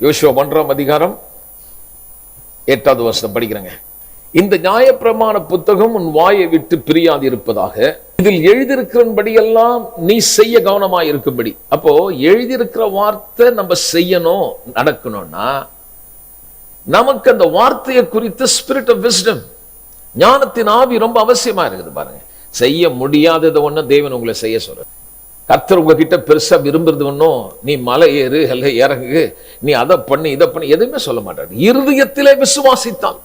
யோசுவா ஒன்றாம் அதிகாரம் எட்டாவது வருஷம் படிக்கிறேங்க. இந்த நியாயப்பிரமாண புத்தகம் உன் வாயை விட்டு பிரியாது இருப்பதாக இதில் எழுதியிருக்கிறபடியெல்லாம் நீ செய்ய கவனமா இருக்கும்படி அப்போ எழுதியிருக்கிற வார்த்தை நம்ம செய்யணும் நடக்கணும்னா நமக்கு அந்த வார்த்தையை குறித்த ஸ்பிரிட் ஆஃப் விஸ்டம் ஞானத்தின் ஆவி ரொம்ப அவசியமா இருக்குது பாருங்க. செய்ய முடியாததை ஒண்ணு தேவன் உங்களை செய்ய சொல்ற கர்த்தர் உங்ககிட்ட பெருசா விரும்புறது ஒன்றும் நீ மலை ஏறு அல்ல இறங்கு நீ அதை பண்ணி இதை பண்ணி எதுவுமே சொல்ல மாட்டாரு. இருதயத்திலே விசுவாசித்தான்.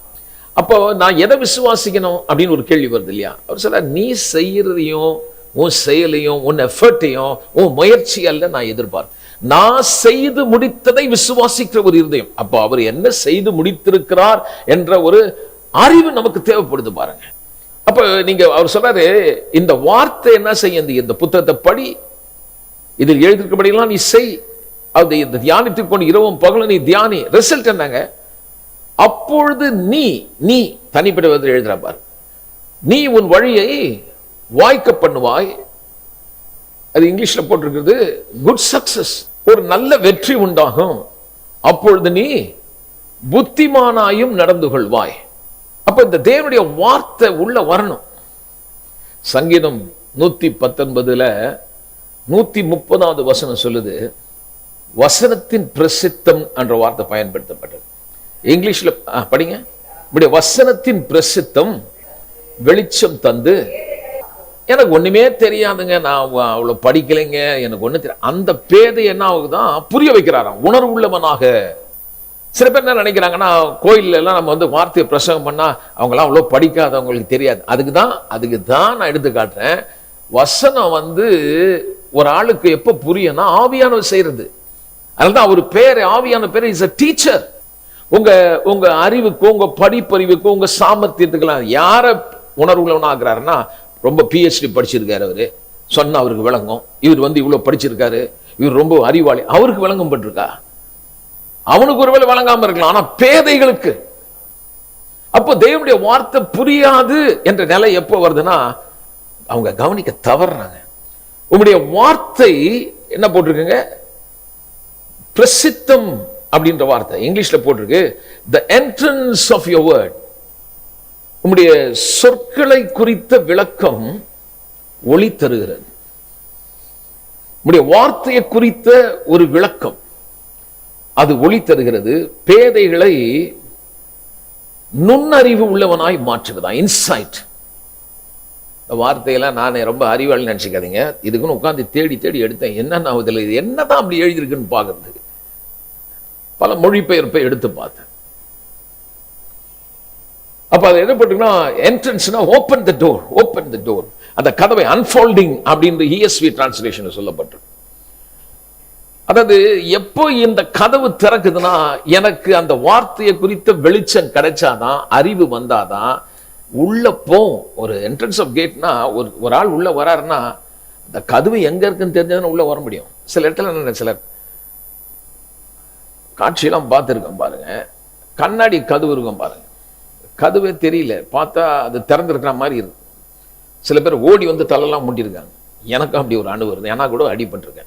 அப்போ நான் எதை விசுவாசிக்கணும் அப்படின்னு ஒரு கேள்வி வருது இல்லையா? அவர் சொல்ல நீ செய்யறதையும் உன் செயலையும் உன் எஃபர்ட்டையும் உன் முயற்சி அல்ல நான் எதிர்பார் நான் செய்து முடித்ததை விசுவாசிக்கிற ஒரு இருதயம். அப்போ அவர் என்ன செய்து முடித்திருக்கிறார் என்ற ஒரு அறிவு நமக்கு தேவைப்படுது பாருங்க. அப்போ நீங்க அவர் சொல்றாரு இந்த வார்த்தை என்ன செய்ய இந்த- இந்த புத்தகத்தை படி இதில் எழுதியிருக்கபடியெல்லாம் நீ செய். அது இந்த கொண்டு இரவும் பகலும் நீ தியானி. ரிசல்ட் என்னங்க? அப்பொழுது நீ நீ தனிப்பட்ட விதத்தில் எழுதுற பாரு. நீ உன் வழியை வாய்க்க பண்ணுவாய். அது இங்கிலீஷ்ல போட்டிருக்கிறது குட் சக்சஸ் ஒரு நல்ல வெற்றி உண்டாகும். அப்பொழுது நீ புத்திமானாயும் நடந்து கொள்வாய். அப்ப இந்த தேவனுடைய வார்த்தை உள்ள வரணும். சங்கீதம் நூத்தி பத்தொன்பதுல நூற்றி முப்பதாவது வசனம் சொல்லுது வசனத்தின் பிரசித்தம் என்ற வார்த்தை பயன்படுத்தப்பட்டது. இங்கிலீஷில் ஆ, படிங்க. இப்படி வசனத்தின் பிரசித்தம் வெளிச்சம் தந்து எனக்கு ஒன்றுமே தெரியாதுங்க. நான் அவ்வளோ படிக்கலைங்க. எனக்கு ஒன்றும் தெரியும் அந்த பேதை என்ன ஆகுதான் புரிய வைக்கிறாராம். உணர்வுள்ளவனாக. சில பேர் என்ன நினைக்கிறாங்கன்னா கோயிலெல்லாம் நம்ம வந்து வார்த்தையை பிரசங்கம் பண்ணால் அவங்களாம் அவ்வளோ படிக்காதவங்களுக்கு தெரியாது. அதுக்கு தான் அதுக்கு தான் நான் எடுத்து காட்டுறேன். வசனம் வந்து ஒரு ஆளுக்கு எப்போ புரியும்னா ஆவியானவர் செய்யறது. அதனால்தான் அவர் பேர் ஆவியான பேர் இஸ் அ டீச்சர் உங்க உங்க அறிவுக்கும் உங்க படிப்பறிவுக்கும் உங்க சாமர்த்தியத்துக்கெல்லாம் யாரை உணர்வுள்ளவனா ஆக்குறாருன்னா ரொம்ப பிஹெச்டி படிச்சிருக்காரு அவரு. சொன்னா அவருக்கு விளங்கும். இவர் வந்து இவ்வளவு படிச்சிருக்காரு. இவர் ரொம்ப அறிவாளி. அவருக்கு விளங்கும் பட்டிருக்கா? அவனுக்கு ஒருவேளை வழங்காம இருக்கலாம். ஆனா பேதைகளுக்கு. அப்போ தேவனுடைய வார்த்தை புரியாது என்ற நிலை எப்போ வருதுன்னா அவங்க கவனிக்க தவறுறாங்க. உங்களுடைய வார்த்தை என்ன போட்டிருக்குங்க? பிரசித்தம் அப்படின்ற வார்த்தை. இங்கிலீஷ்ல போட்டிருக்கு the entrance of your word உங்களுடைய சொற்களை குறித்த விளக்கம் ஒளி தருகிறது. உங்களுடைய வார்த்தையை குறித்த ஒரு விளக்கம். அது ஒளி தருகிறது பேதைகளை நுண்ணறிவு உள்ளவனாய் மாற்றுகிறதா இன்சைட் இந்த வார்த்தையெல்லாம் நான் ரொம்ப அறிவாளி நினச்சிக்காதீங்க. இதுக்குன்னு உட்காந்து தேடி தேடி எடுத்தேன். என்னென்ன இதில் இது என்னதான் அப்படி எழுதியிருக்குன்னு பார்க்கறதுக்கு பல மொழிபெயர்ப்பை எடுத்து பார்த்தேன். அப்போ அது என்ன போட்டுங்கன்னா என்ட்ரன்ஸ்னா open the door open the door அந்த கதவை அன்ஃபோல்டிங் அப்படின்ற இஎஸ்வி டிரான்ஸ்லேஷன் சொல்லப்பட்டிருக்கு அதாவது எப்போ இந்த கதவு திறக்குதுன்னா எனக்கு அந்த வார்த்தையை குறித்த வெளிச்சம் கிடைச்சாதான் அறிவு வந்தாதான் உள்ள போ. ஒரு என்ட்ரன்ஸ் ஆஃப் கேட்னா ஒரு ஒரு ஆள் உள்ள வராருன்னா அந்த கதவு எங்க இருக்குன்னு தெரிஞ்சதுன்னு உள்ள வர முடியும். சில இடத்துல என்ன சிலர் காட்சியெல்லாம் பார்த்துருக்கேன் பாருங்க. கண்ணாடி கதவு இருக்கும் பாருங்க. கதவே தெரியல. பார்த்தா அது திறந்துருக்கிற மாதிரி இருக்கு. சில பேர் ஓடி வந்து தலையெல்லாம் முட்டியிருக்காங்க. எனக்கும் அப்படி ஒரு அணு வருது ஏன்னா கூட அடிபட்டிருக்கேன்.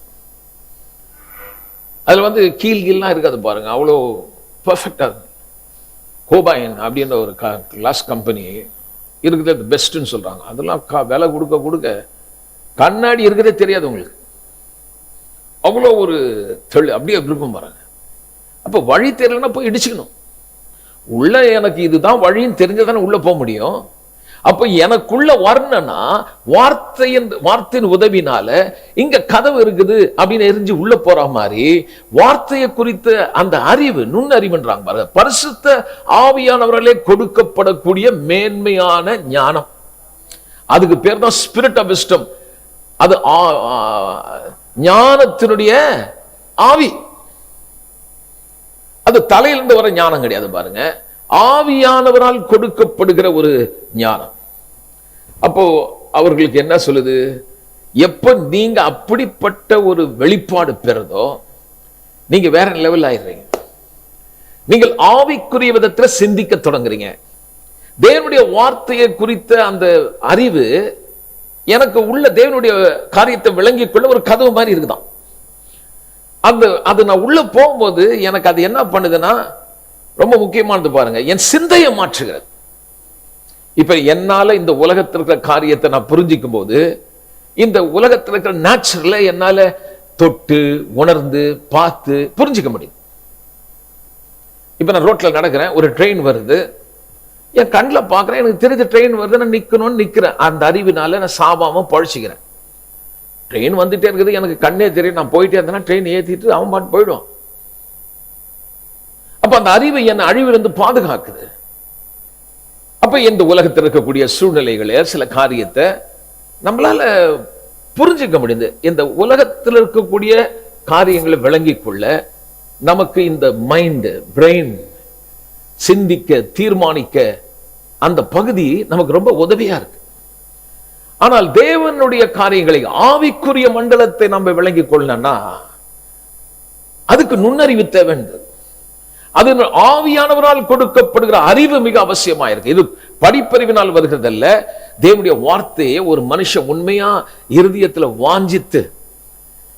அதில் வந்து கீழ் கீழ்லாம் இருக்காது பாருங்க. அவ்வளோ பர்ஃபெக்டாக கோபாயின் அப்படின்ற ஒரு க கிளாஸ் கம்பெனி இருக்கிறது பெஸ்ட்டுன்னு சொல்கிறாங்க அதெல்லாம் க விலை கொடுக்க கொடுக்க கண்ணாடி இருக்கிறதே தெரியாது உங்களுக்கு. அவ்வளோ ஒரு தெளி அப்படியே இருக்கும் பாருங்க. அப்போ வழி தெரியலன்னா போய் இடிச்சுக்கணும். உள்ள எனக்கு இதுதான் வழின்னு தெரிஞ்சதானே உள்ள போக முடியும்? அப்ப எனக்குள்ள வரணும்னா வார்த்தையின் வார்த்தையின் உதவினால இங்க கதவு இருக்குது அப்படின்னு எரிஞ்சு உள்ள போற மாதிரி வார்த்தையை குறித்த அந்த அறிவு நுண்ணறிவுன்றாங்க பாருங்க. பரிசுத்த ஆவியானவர்களே கொடுக்கப்படக்கூடிய மேன்மையான ஞானம். அதுக்கு பேர் தான் ஸ்பிரிட் ஆஃப் விஸ்டம் அது ஆ- ஞானத்தினுடைய ஆவி. அது தலையிலிருந்து வர ஞானம் கிடையாது பாருங்க. ஆவியானவரால் கொடுக்கப்படுகிற ஒரு ஞானம். அப்போ அவர்களுக்கு என்ன சொல்லுது? எப்போ நீங்க அப்படிப்பட்ட ஒரு வெளிப்பாடு பெறதோ நீங்க வேற லெவல் ஆயிடுறீங்க? நீங்கள் ஆவிக்குரிய விதத்தில் சிந்திக்க தொடங்குறீங்க. தேவனுடைய வார்த்தையை குறித்த அந்த அறிவு எனக்கு உள்ள தேவனுடைய காரியத்தை விளங்கிக் கொள்ள ஒரு கதவு மாதிரி இருக்குதான். அந்த அது நான் உள்ள போகும்போது எனக்கு அது என்ன பண்ணுதுன்னா ரொம்ப முக்கியமானது பாருங்க. என் சிந்தையை மாற்றுகிறது. இப்ப என்னால இந்த உலகத்தில் இருக்கிற காரியத்தை நான் புரிஞ்சிக்கும் போது இந்த உலகத்தில் இருக்கிற நேச்சுரல என்னால தொட்டு உணர்ந்து பார்த்து புரிஞ்சிக்க முடியும். இப்போ நான் ரோட்ல நடக்கிறேன் ஒரு ட்ரெயின் வருது. என் கண்ணில் பார்க்குறேன் எனக்கு தெரிஞ்ச ட்ரெயின் வருது நான் நிற்கணும்னு நிற்கிறேன் அந்த அறிவினால நான் சாபாமல் பழச்சிக்கிறேன். ட்ரெயின் வந்துட்டே இருக்குது எனக்கு கண்ணே தெரியும். நான் போயிட்டே இருந்தேன்னா ட்ரெயின் ஏற்றிட்டு அவன் பாட்டு போயிடும் அப்போ அந்த அறிவை என் அழிவிலிருந்து பாதுகாக்குது. அப்போ இந்த உலகத்தில் இருக்கக்கூடிய சூழ்நிலைகளே சில காரியத்தை நம்மளால புரிஞ்சுக்க முடியுது. இந்த உலகத்தில் இருக்கக்கூடிய காரியங்களை விளங்கி கொள்ள நமக்கு இந்த மைண்ட் பிரெயின் சிந்திக்க தீர்மானிக்க அந்த பகுதி நமக்கு ரொம்ப உதவியா இருக்கு. ஆனால் தேவனுடைய காரியங்களை ஆவிக்குரிய மண்டலத்தை நம்ம விளங்கிக் கொள்ளணும்னா அதுக்கு நுண்ணறிவு தேவைன்றது. அது ஆவியானவரால் கொடுக்கப்படுகிற அறிவு மிக அவசியமா இருக்கு. இது படிப்பறிவினால் வருகிறதல்ல. தேவனுடைய வார்த்தையை ஒரு மனுஷன் உண்மையா இருதயத்தில் வாஞ்சித்து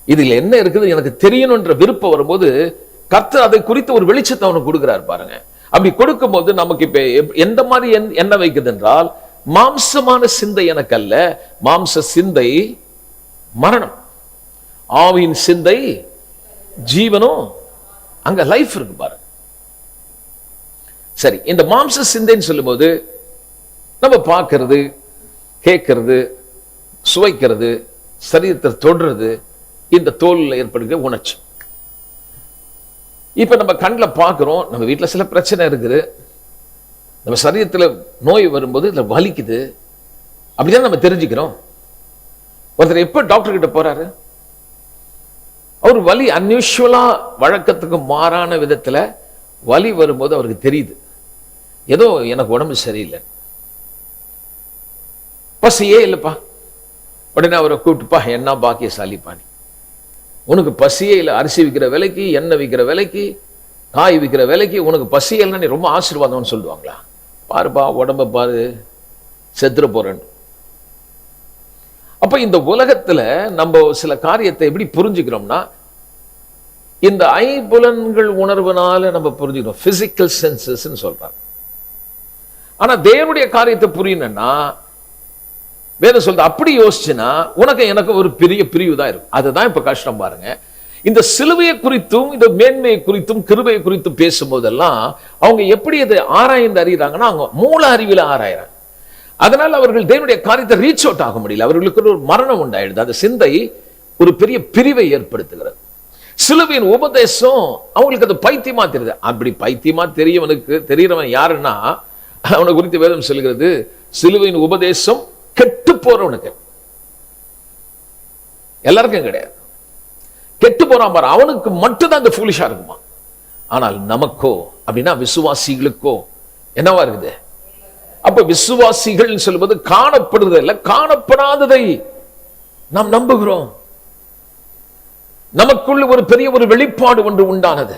இதில் என்ன இருக்குது எனக்கு தெரியணுன்ற விருப்பம் வரும்போது கர்த்தர் அதை குறித்து ஒரு வெளிச்சத்தை அவனுக்கு கொடுக்குறாரு பாருங்க. அப்படி கொடுக்கும்போது நமக்கு இப்போ எந்த மாதிரி என்- என்ன வைக்குது என்றால் மாம்சமான சிந்தை எனக்கு அல்ல மாம்ச சிந்தை மரணம். ஆவியின் சிந்தை ஜீவனும் அங்க லைஃப் இருக்கு பாருங்க. சரி இந்த மாம்ச சிந்தைன்னு சொல்லும்போது நம்ம பார்க்கறது கேட்கறது சுவைக்கிறது சரீரத்தை தொடுறது இந்த தோலில் ஏற்படுகிற உணர்ச்சி. இப்ப நம்ம கண்ணில் பார்க்குறோம் நம்ம வீட்டில் சில பிரச்சனை இருக்குது. நம்ம சரீரத்துல நோய் வரும்போது இதுல வலிக்குது. அப்படிதான் நம்ம தெரிஞ்சுக்கிறோம். ஒருத்தர் எப்ப டாக்டர் கிட்ட போறாரு? அவர் வலி அன்யூஷுவலாக வழக்கத்துக்கு மாறான விதத்துல வலி வரும்போது அவருக்கு தெரியுது. ஏதோ எனக்கு உடம்பு சரியில்லை. பசியே இல்லைப்பா. உடனே அவரை கூப்பிட்டுப்பா என்ன பாக்கியசாலிப்பா நீ. உனக்கு பசியே இல்லை. அரிசி விற்கிற விலைக்கு எண்ணெய் விற்கிற விலைக்கு காய் விற்கிற விலைக்கு உனக்கு பசியே இல்லைன்னா நீ ரொம்ப ஆசீர்வாதம்னு சொல்லுவாங்களா? பாருப்பா உடம்ப பாரு. செத்துற போறேன்னு அப்ப இந்த உலகத்துல நம்ம சில காரியத்தை எப்படி புரிஞ்சுக்கிறோம்னா இந்த ஐம்புலன்கள் உணர்வுனால நம்ம புரிஞ்சுக்கிறோம். பிசிக்கல் சென்சஸ்ன்னு சொல்றாங்க. ஆனா தேவனுடைய காரியத்தை புரியணும்னா வேதம் சொல்றது அப்படி யோசிச்சுன்னா உனக்கு எனக்கு ஒரு பெரிய பிரிவு தான் இருக்கும். அதுதான் இப்ப கஷ்டம் பாருங்க. இந்த சிலுவையை குறித்தும் இந்த மேன்மையை குறித்தும் கிருபையை குறித்தும் பேசும்போதெல்லாம் அவங்க எப்படி அதை ஆராய்ந்து அறிகிறாங்கன்னா அவங்க மூல அறிவில ஆராயிறாங்க. அதனால அவர்கள் தேவனுடைய காரியத்தை ரீச் அவுட் ஆக முடியல. அவர்களுக்கு ஒரு மரணம் உண்டாயிடுது. அந்த சிந்தை ஒரு பெரிய பிரிவை ஏற்படுத்துகிறது. சிலுவையின் உபதேசம் அவங்களுக்கு அது பைத்தியமா தெரியுது. அப்படி பைத்தியமா தெரியவனுக்கு தெரியறவன் யாருன்னா அவனை குறித்து வேதம் சொல்கிறது சிலுவையின் உபதேசம் கெட்டு போறவனுக்கு எல்லாருக்கும் கிடையாது. கெட்டு போறான் பாரு அவனுக்கு மட்டும்தான் அந்த ஃபூலிஷா இருக்குமா? ஆனால் நமக்கோ அப்படின்னா விசுவாசிகளுக்கோ என்னவா இருக்குது? அப்ப விசுவாசிகள் சொல்லுவது காணப்படுறது இல்லை காணப்படாததை நாம் நம்புகிறோம். நமக்குள்ள ஒரு பெரிய ஒரு வெளிப்பாடு ஒன்று உண்டானது.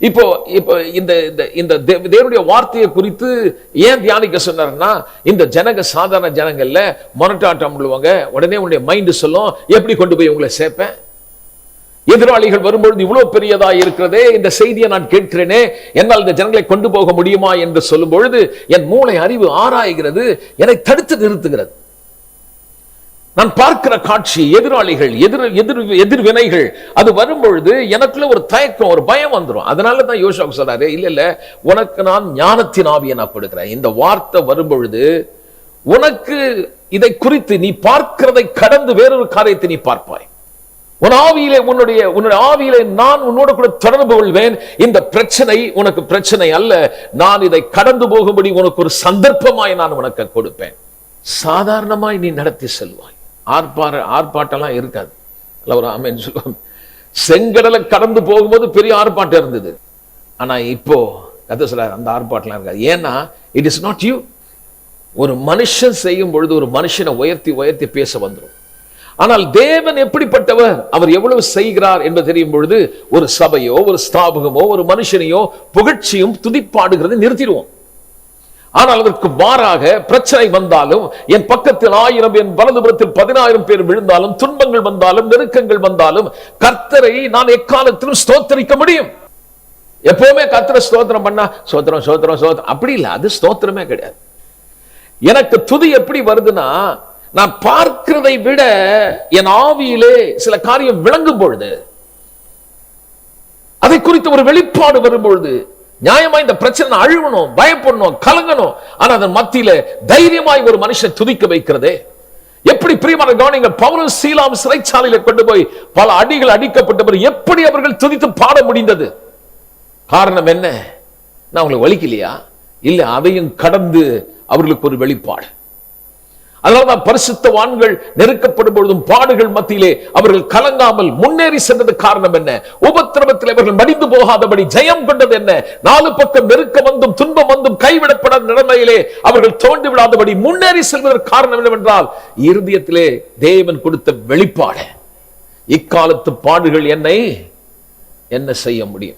இப்போ இப்போ இந்த இந்த இந்த தேவனுடைய வார்த்தையை குறித்து ஏன் தியானிக்க சொன்னார்னா இந்த ஜனங்க சாதாரண ஜனங்கள்ல மொரட்டாட்டம் விழுவாங்க உடனே உன்னுடைய மைண்டு சொல்லும் எப்படி கொண்டு போய் உங்களை சேர்ப்பேன்? எதிராளிகள் வரும்பொழுது இவ்வளவு பெரியதா இருக்கிறதே? இந்த செய்தியை நான் கேட்கிறேனே. என்னால் இந்த ஜனங்களை கொண்டு போக முடியுமா? என்று சொல்லும் பொழுது என் மூளை அறிவு ஆராய்கிறது என்னை தடுத்து நிறுத்துகிறது. நான் பார்க்கிற காட்சி எதிராளிகள் எதிர் எதிர் எதிர்வினைகள் அது வரும்பொழுது எனக்குள்ள ஒரு தயக்கம் ஒரு பயம் வந்துடும் அதனால தான் யோசாக்கு சொல்றாரு இல்ல இல்ல உனக்கு நான் ஞானத்தின் ஆவியை நான் கொடுக்குறேன். இந்த வார்த்தை வரும்பொழுது உனக்கு இதை குறித்து நீ பார்க்கிறதை கடந்து வேறொரு காரியத்தை நீ பார்ப்பாய். உன் ஆவியிலே உன்னுடைய உன்னுடைய ஆவியிலே நான் உன்னோட கூட தொடர்பு கொள்வேன். இந்த பிரச்சனை உனக்கு பிரச்சனை அல்ல. நான் இதை கடந்து போகும்படி உனக்கு ஒரு சந்தர்ப்பமாய் நான் உனக்கு கொடுப்பேன். சாதாரணமாய் நீ நடத்தி செல்வாய். ஆர்ப்பார ஆர்ப்பாட்டம்லாம் இருக்காது. இல்லை ஒரு ஆமைன்னு சொல்லுவோம் செங்கடலை கடந்து போகும்போது பெரிய ஆர்ப்பாட்டம் இருந்தது. ஆனா இப்போ கதை சொல்றாரு அந்த ஆர்ப்பாட்டம்லாம் இருக்காது. ஏன்னா இட் இஸ் நாட் யூ ஒரு மனுஷன் செய்யும் பொழுது ஒரு மனுஷனை உயர்த்தி உயர்த்தி பேச வந்துடும் ஆனால் தேவன் எப்படிப்பட்டவர்? அவர் எவ்வளவு செய்கிறார் என்று தெரியும் பொழுது ஒரு சபையோ ஒரு ஸ்தாபகமோ ஒரு மனுஷனையோ புகழ்ச்சியும் துதிப்பாடுகிறதை நிறுத்திடுவோம். ஆனால் அதற்கு மாறாக பிரச்சனை வந்தாலும் என் பக்கத்தில் ஆயிரம் என் வலதுபுறத்தில் பதினாயிரம் பேர் விழுந்தாலும் துன்பங்கள் வந்தாலும் நெருக்கங்கள் வந்தாலும் கர்த்தரை நான் எக்காலத்திலும் ஸ்தோத்தரிக்க முடியும். எப்பவுமே கர்த்தரை ஸ்தோத்திரம் பண்ணா ஸ்தோத்திரம் ஸ்தோத்திரம் ஸ்தோத்திரம். அப்படி இல்லை அது ஸ்தோத்திரமே கிடையாது. எனக்கு துதி எப்படி வருதுன்னா நான் பார்க்கிறதை விட என் ஆவியிலே சில காரியம் விளங்கும் பொழுது அதை குறித்து ஒரு வெளிப்பாடு வரும் பொழுது நியாயமா இந்த பிரச்சனை அழுவணும் பயப்படணும் கலங்கணும். ஆனா அதன் மத்தியில தைரியமாய் ஒரு மனுஷன் துதிக்க வைக்கிறதே. எப்படி பிரியமான கவனிங்க பவுலும் சீலாம் சிறைச்சாலையில கொண்டு போய் பல அடிகள் அடிக்கப்பட்டவர் எப்படி அவர்கள் துதித்து பாட முடிந்தது? காரணம் என்ன? நான் உங்களுக்கு வலிக்கலையா? இல்ல அதையும் கடந்து அவர்களுக்கு ஒரு வெளிப்பாடு. அதனால்தான் பரிசுத்தவான்கள் நெருக்கப்படும் பொழுதும் பாடுகள் மத்தியிலே அவர்கள் கலங்காமல் முன்னேறி சென்றது காரணம் என்ன? உபத்திரவத்தில் அவர்கள் மடிந்து போகாதபடி ஜெயம் கொண்டது என்ன? நாலு பக்கம் நெருக்கம் வந்தும் துன்பம் வந்தும் கைவிடப்படாத நிலைமையிலே அவர்கள் தோண்டி விடாதபடி முன்னேறி செல்வதற்கு காரணம் என்னவென்றால் இருதயத்திலே தேவன் கொடுத்த வெளிப்பாடு. இக்காலத்து பாடுகள் என்னை என்ன செய்ய முடியும்?